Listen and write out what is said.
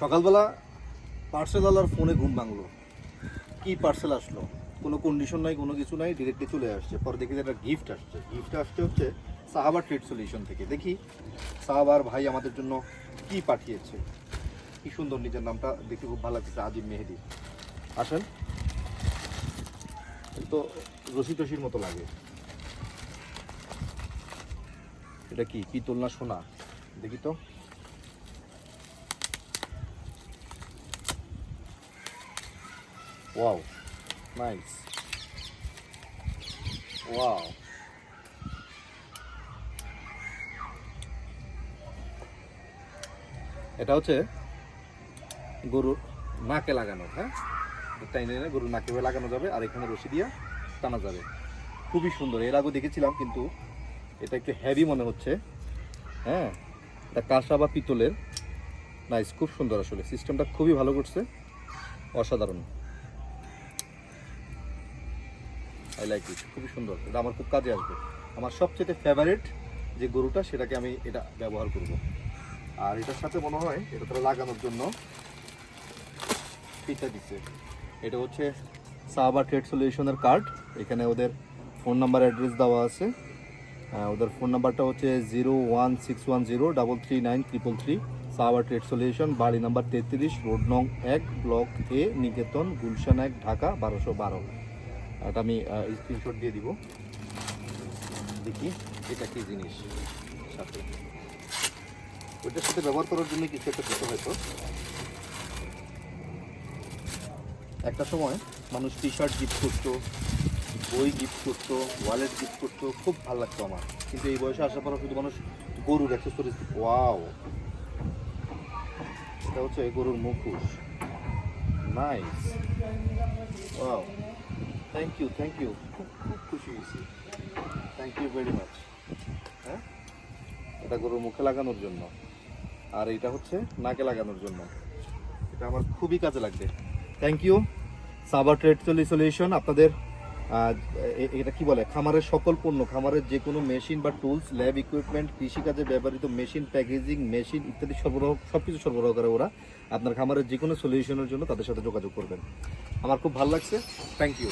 সকালবেলা পার্সেলওয়ালার ফোনে ঘুম ভাঙলো। কি পার্সেল আসলো? কোনো কন্ডিশন নাই, কোনো কিছু নাই ডিরেক্টলি চলে আসছে। পরে দেখি একটা গিফট আসছে। গিফট আসছে হচ্ছে সাহাবা ট্রেড সলিউশন থেকে। দেখি সাহাবার ভাই আমাদের জন্য কি পাঠিয়েছে। কি সুন্দর নিজের নামটা, দেখতে খুব ভালো লাগছে আজিম মেহেদি। আসেন। তো রশি টসির মতো লাগে। এটা কি? কি তোলনা সোনা? দেখি তো। ওয়াও নাইস ওয়াও এটা হচ্ছে গরুর নাকে লাগানো হ্যাঁ? টাইনে এনে গরুর নাকে হয়ে লাগানো যাবে আর এখানে রশি দিয়ে টানা যাবে। খুবই সুন্দর। এর আগে দেখেছিলাম কিন্তু এটা একটু হেভি মনে হচ্ছে হ্যাঁ? এটা কাঁসা বা পিতলের। নাইস খুব সুন্দর আসলে। সিস্টেমটা খুবই ভালো করছে। অসাধারণ। আই লাইক ইট খুবই সুন্দর। এটা আমার খুব কাজে আসবে। আমার সবচেয়ে ফেভারিট যে গরুটা, সেটাকে আমি এটা ব্যবহার করব। আর এটার সাথে মনে হয় এটা তারা লাগানোর জন্য ফিতা দিচ্ছে এটা হচ্ছে সাহাবা ট্রেড সলিউশনের কার্ড। এখানে ওদের ফোন নাম্বার অ্যাড্রেস দেওয়া আছে। ওদের ফোন নাম্বারটা হচ্ছে zero one six one zero double three nine triple three. Sahaba trade solution, বাড়ি নাম্বার তেত্রিশ, রোড নং এক, ব্লক এ, নিকেতন, গুলশান এক, ঢাকা বারোশো বারো। এটা আমি স্ক্রিনশট দিয়ে দিব। দেখি, এটা কি জিনিস? সাথে। ওইটার সাথে ব্যবহার করার জন্য কিছু একটা দিতে হয়তো একটা সময় মানুষ টি শার্ট গিফট করতো, বই গিফট করতো ওয়ালেট গিফট করতো, খুব ভালো লাগতো আমার। কিন্তু এই বয়সে আসার পর শুধু মানুষ গরুর অ্যাক্সেসরিজ ওয়াও। এটা হচ্ছে গরুর মুখোশ। Nice wow thank you thank you খুব খুব খুশি হয়েছি। থ্যাংক ইউ ভেরি মাচ হ্যাঁ? এটা গরুর মুখে লাগানোর জন্য। আর এটা হচ্ছে নাকে লাগানোর জন্য। এটা আমার খুবই কাজে লাগবে। Thank you Sabar trade solution আপনাদের এটা কি বলে? খামারের সকল পণ্য, খামারের যে কোনো মেশিন বা টুলস ল্যাব ইকুইপমেন্ট কৃষিকাজে ব্যবহৃত মেশিন প্যাকেজিং মেশিন ইত্যাদি সরবরাহ সব কিছু সরবরাহ করে ওরা। আপনার খামারের যে কোনো সলিউশনের জন্য তাদের সাথে যোগাযোগ করবেন। আমার খুব ভালো লাগছে। Thank you